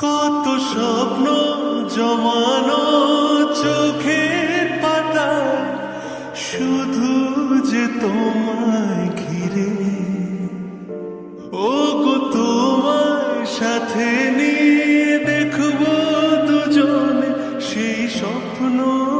স্বপ্ন জমানো চোখের পাতা, শুধু যে তোমায় ঘিরে। ও গো, তোমার সাথে নিয়ে দেখব দুজন সেই স্বপ্নকে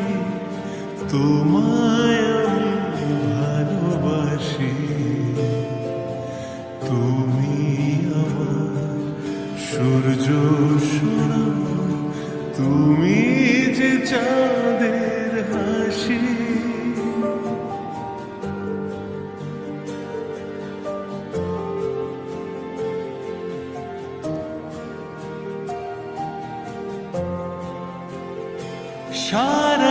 তোমায় ভালোবাসি। তুমি সূর্য তুমি যে চাঁদের সারা